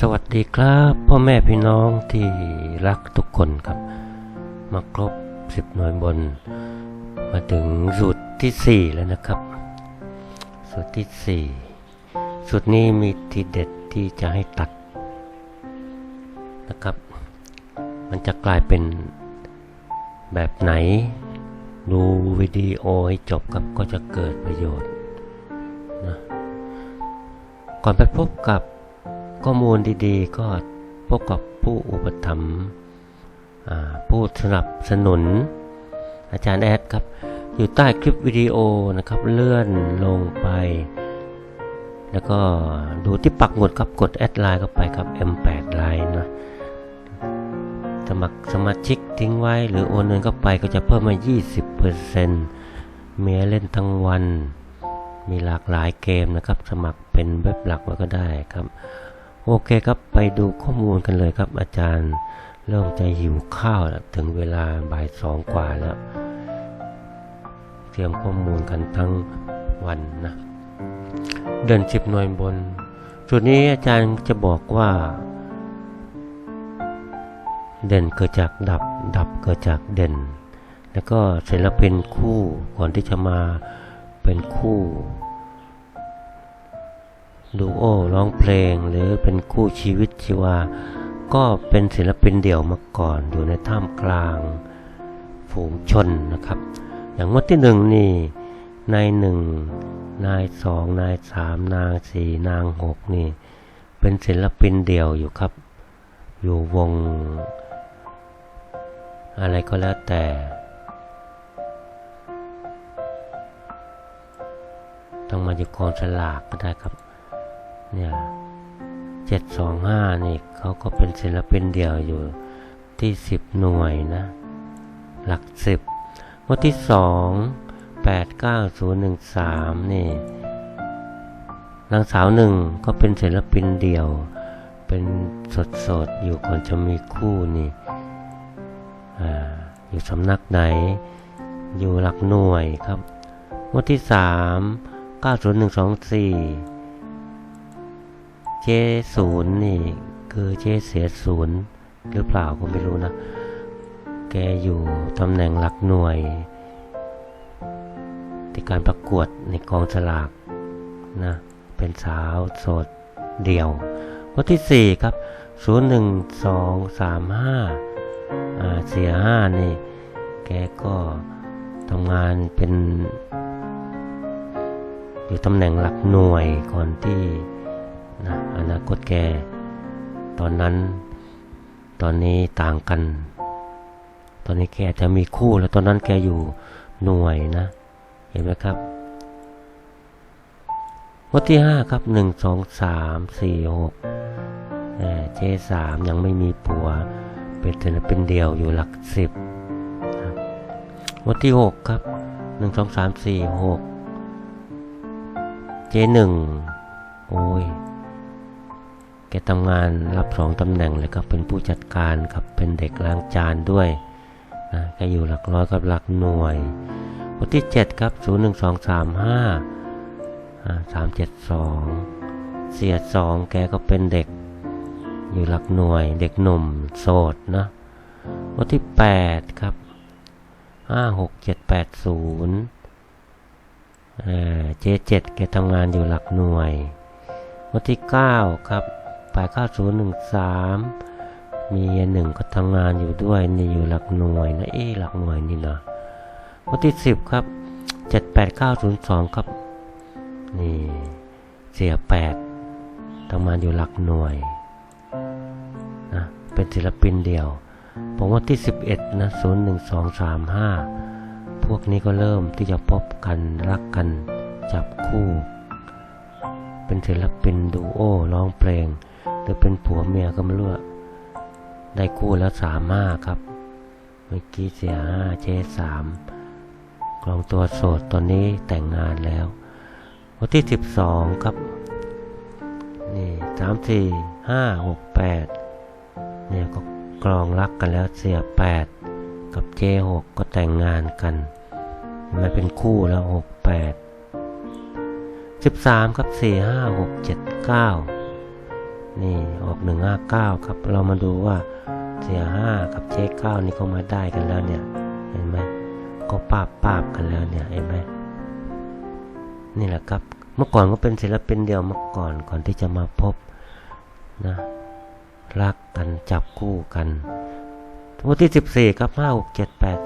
สวัสดีครับพ่อแม่พี่น้องที่รักทุกคนครับ มาครบสิบหน่วยบน มาถึงสูตรที่สี่แล้วนะครับ สูตรที่สี่สูตรนี้มีทีเด็ดที่จะให้ตัดนะครับ มันจะกลายเป็นแบบไหน ดูวิดีโอให้จบครับก็จะเกิดประโยชน์นะก่อนไปพบกับ ข้อมูลดีๆ ก็พบกับผู้อุปถัมภ์ผู้สนับสนุน อาจารย์แอดครับ อยู่ใต้คลิปวิดีโอนะครับเลื่อนลงไป แล้วก็ดูที่ปักหมุดครับกดแอดไลน์เข้าไปครับ M8 ไลน์นะสมัครสมาชิกทิ้งไว้หรือโอนเงินเข้าไปก็จะเพิ่มมา 20%มีให้เล่นทั้งวัน มีหลากหลายเกมนะครับ สมัครเป็นเว็บหลักไว้ก็ได้ครับ โอเคครับไปดูข้อมูลกันเลยครับ อาจารย์เริ่มจะหิวข้าวแล้วถึงเวลาบ่ายสองกว่าแล้ว เตรียมข้อมูลกันทั้งวันนะ เดินสิบหน่วยบน จุดนี้อาจารย์จะบอกว่า เด่นเกิดจากดับ ดับเกิดจากเด่น แล้วก็ศิลปินคู่ก่อนที่จะมาเป็นคู่ ดูโอร้องเพลงหรือเป็นคู่ชีวิตชีวา ก็เป็นศิลปินเดี่ยวมาก่อนอยู่ในท่ามกลางฝูงชนนะครับ อย่างงวดที่หนึ่งนี่นายหนึ่งนายสองนายสามนางสี่นางหกนี่ เป็นศิลปินเดี่ยวอยู่ครับ อยู่วง อะไรก็แล้วแต่ต้องมาอยู่กองสลากก็ได้ครับ เนี่ยเจ็ดสองห้านี่เขาก็เป็นศิลปินเดี่ยวอยู่ที่สิบหน่วยนะ หลักสิบวันที่สองแปดเก้าศูนย์หนึ่งสามนี่นางสาวหนึ่งก็เป็นศิลปินเดี่ยว เป็นสดๆอยู่ก่อนจะมีคู่นี่ออยู่สำนักไหน อยู่หลักหน่วยครับงวดที่สามเก้าศูนย์หนึ่งสองสี่ เจศูนย์นี่คือเจเสียศูนย์หรือเปล่าก็ไม่รู้นะ แกอยู่ตำแหน่งหลักหน่วยในการประกวดในกองสลากนะ เป็นสาวโสดเดี่ยววันที่สี่ครับศูนย์หนึ่งสองสามห้าอ่าเสียห้านี่ แกก็ทำงานเป็น อยู่ตำแหน่งหลักหน่วยก่อนที่ นะอนาคตแก ตอนนั้น ตอนนี้ต่างกัน ตอนนี้แกจะมีคู่แล้วตอนนั้นแกอยู่หน่วยนะ เห็นไหมครับวันที่ห้าครับหนึ่งสองสามสี่หกเจสามยังไม่มีผัว เป็นศิลปินเดียวอยู่หลักสิบวันที่หกครับหนึ่งสองสามสี่หกเจหนึ่งโอ้ย กทำงานรับสองตำแหน่งเลยครับเป็นผู้จัดการครับเป็นเด็กล้างจานด้วยนะแกอยู่หลักร้อยกับหลักหน่วยวันที่เจ็ดครับศูนย์หนึ่งสองสามห้าสามเจ็ดสองเสียสองแกก็เป็นเด็ก อยู่หลักหน่วย เด็กหนุ่มโสดนะวันที่แปดครับห้าหกเจ็ดแปดศูนย์เจเจ็ดแกทำงานอยู่หลักหน่วย วันที่เก้าครับ แปดเก้าศูนย์หนึ่งสามมีหนึ่งก็ทำงานอยู่ด้วยนี่อยู่หลักหน่วยนะเอ๊หลักหน่วยนี่นะวันที่สิบครับเจ็ดแปดเก้าศูนย์สองครับ นี่เสียแปดทำงานอยู่หลักหน่วยนะเป็นศิลปินเดี่ยวผมว่าที่11นะ01235พวกนี้ก็เริ่มที่จะพบกันรักกันจับคู่ เป็นศิลปินดูโอร้องเพลง หรือเป็นผัวเมียก็ไม่รู้ได้คู่แล้วสามห้าครับ เมื่อกี้เสียห้าเจสามกลองตัวโสดตอนนี้แต่งงานแล้ววันที่12ครับ นี่สามสี่ห้าหกแปดเนี่ยก็กรองรักกันแล้วเสียแปดกับเจหกก็แต่งงานกันมันเป็นคู่แล้วหกแปดสิบสามครับสี่ห้าหกเจ็ดเก้า นี่ออกหนึ่งห้าเก้าครับ เรามาดูว่าเสียห้ากับเจ๊เก้านี่เขามาได้กันแล้วเนี่ย เห็นไหมก็ปาบปาบกันแล้วเนี่ยเห็นไหมนี่แหละครับ เมื่อก่อนก็เป็นศิลปินเดียวเมื่อก่อนก่อนที่จะมาพบนะรักกันจับคู่กันวันที่ 14 ครับ 5 6 7 8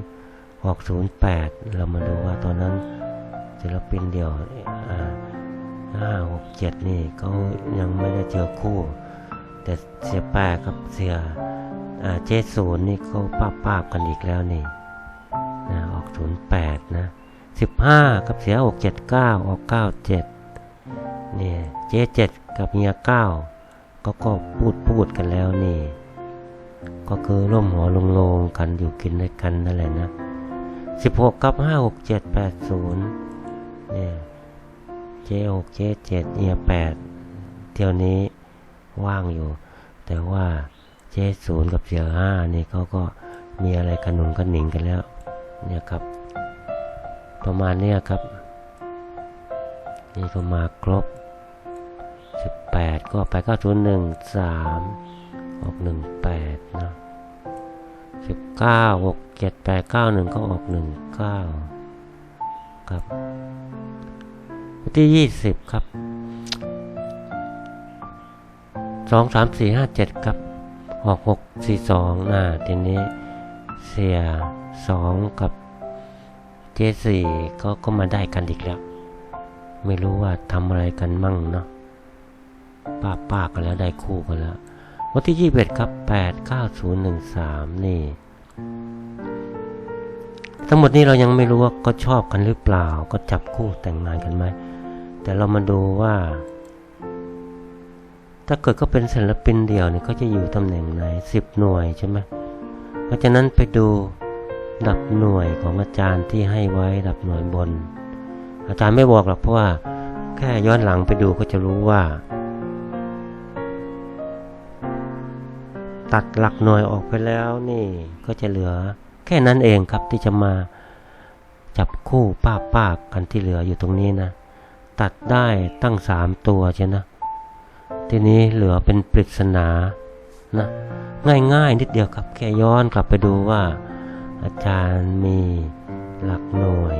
0ออก08 เรามาดูว่าตอนนั้นศิลปินเดียวอ่า ห้าหกเจ็ดนี่เขายังไม่ได้เจอคู่ แต่เสียแปรกับเสียอ่าเจศูนย์นี่เขาป้าป้ากันอีกแล้วนี่นะออก08นย์แปดนะ15กับเสีย6 7 9ออก97เจ็ดเนี่ยเจเจ็ดกับเมีย9ก็ก็พูดพูดกันแล้วนี่ก็คือร่วมหัวลงโลงกันอยู่กินด้วยกันนั่นแหละนะสิบหกกับห้าหกเจ็ดแปดศูนย์เนี่ย หกเจเจ็ดเอียแปดเที่ยวนี้ว่างอยู่ แต่ว่าเจศูนย์กับเสียห้านี่เขาก็มีอะไรกันหนุนกันหนิงกันแล้ว เนี่ยครับ ประมาณเนี้ยครับ นี่ก็มาครบสิบแปดก็ไปเก้าศูนย์หนึ่งสามออกหนึ่งแปดนะสิบเก้าหกเจ็ดแปดเก้าหนึ่งก็ออกหนึ่งเก้าครับ ที่ยี่สิบครับสองสามสี่ห้าเจ็ดครับ ออกหกสี่สองนะทีนี้เสียสองกับเจสี่ก็ก็มาได้กันอีกแล้ว ไม่รู้ว่าทำอะไรกันมั่งเนาะป้าป้ากันแล้วได้คู่กันแล้ว วันที่ยี่สิบเอ็ดครับแปดเก้าศูนย์หนึ่งสามนี่ทั้งหมดนี้เรายังไม่รู้ว่าก็ชอบกันหรือเปล่า ก็จับคู่แต่งงานกันไหม แต่เรามาดูว่า ถ้าเกิดก็เป็นศิลปินเดี่ยวเนี่ยเขาจะอยู่ตำแหน่งไหนสิบหน่วยใช่ไหมเพราะฉะนั้นไปดูดับหน่วยของอาจารย์ที่ให้ไว้ดับหน่วยบน อาจารย์ไม่บอกหรอกเพราะว่าแค่ย้อนหลังไปดูก็จะรู้ว่า ตัดหลักหน่วยออกไปแล้วนี่ก็จะเหลือแค่นั้นเองครับที่จะมาจับคู่ป้าป้ากันที่เหลืออยู่ตรงนี้นะ ตัดได้ตั้งสามตัวใช่นะ ทีนี้เหลือเป็นปริศนานะง่ายๆนิดเดียวครับแค่ย้อนกลับไปดูว่า อาจารย์มีหลักหน่วย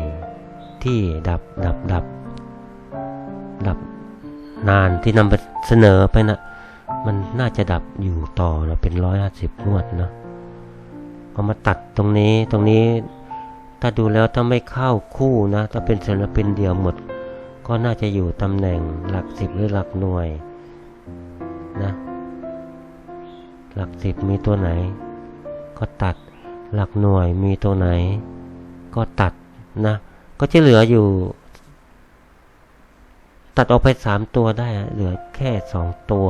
ที่ดับดับดับดับนานที่นำไปเสนอไปนะมันน่าจะดับอยู่ต่อนะเป็นร้อยห้าสิบงวดนะเอามาตัดตรงนี้ตรงนี้ ถ้าดูแล้วถ้าไม่เข้าคู่นะ ถ้าเป็นศิลปินเดียวหมด ก็น่าจะอยู่ตำแหน่งหลักสิบหรือหลักหน่วยนะหลักสิบมีตัวไหน ก็ตัดหลักหน่วยมีตัวไหน ก็ตัดนะ ก็จะเหลืออยู่ ตัดออกไปสามตัวได้เหลือแค่สองตัว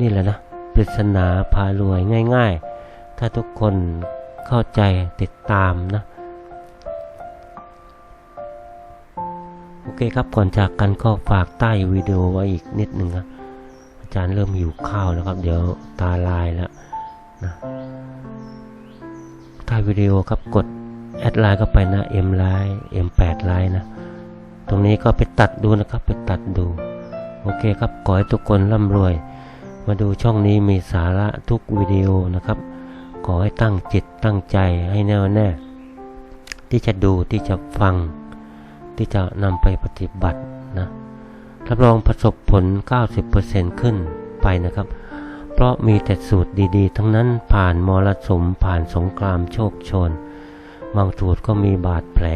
นี่แหละนะปริศนาพารวยง่าย ๆ ถ้าทุกคนเข้าใจติดตามนะ เคครับก่อนจากกันก็ฝากใต้วิดีโอไว้อีกนิดหนึ่งนะอาจารย์เริ่มหิวข้าวแล้วครับ เดี๋ยวตาลายแล้วนะใต้วิดีโอครับกดแอดไลน์เข้าไปนะ M ไลน์ M8 ไลน์นะ ตรงนี้ก็ไปตัดดูนะครับ ไปตัดดู โอเคครับขอให้ทุกคนร่ำรวย มาดูช่องนี้มีสาระทุกวิดีโอนะครับ ขอให้ตั้งจิตตั้งใจให้แน่วแน่ ที่จะดูที่จะฟัง ที่จะนำไปปฏิบัตินะรับรองประสบผล 90%ขึ้นไปนะครับ เพราะมีแต่สูตรดีๆ ทั้งนั้นผ่านมรสมผ่านสงครามโชคชน บางสูตรก็มีบาดแผล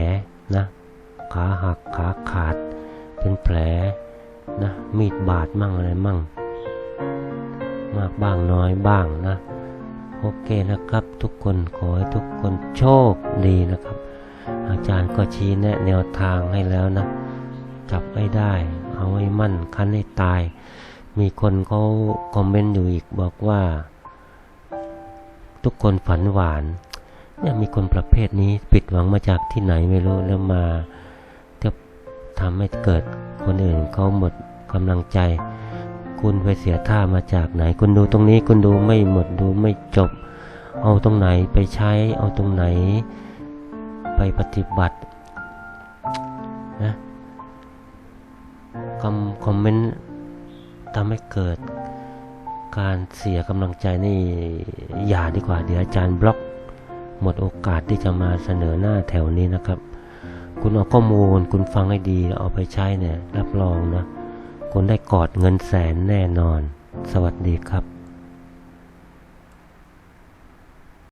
นะขาหักขาขาด เป็นแผลนะมีดบาดมั่งอะไรมั่ง มากบ้างน้อยบ้างนะ โอเคนะครับ ทุกคนขอให้ทุกคนโชคดีนะครับ อาจารย์ก็ชี้แนะแนวทางให้แล้วนะ จับให้ได้ เอาให้มั่นคันให้ตาย มีคนเขาคอมเมนต์อยู่อีกบอกว่า ทุกคนฝันหวานเนี่ยมีคนประเภทนี้ปิดหวังมาจากที่ไหนไม่รู้แล้วมาจะทำให้เกิดคนอื่นเขาหมดกำลังใจ คุณไปเสียท่ามาจากไหน คุณดูตรงนี้คุณดูไม่หมดดูไม่จบ เอาตรงไหนไปใช้เอาตรงไหน ไปปฏิบัตินะคอมคอมเมนต์ทำให้เกิดการเสียกำลังใจนี่อย่าดีกว่าเดี๋ยวอาจารย์บล็อก หมดโอกาสที่จะมาเสนอหน้าแถวนี้นะครับ คุณเอาข้อมูลคุณฟังให้ดีเอาไปใช้เนี่ยรับรองนะคุณได้กอดเงินแสนแน่นอน สวัสดีครับ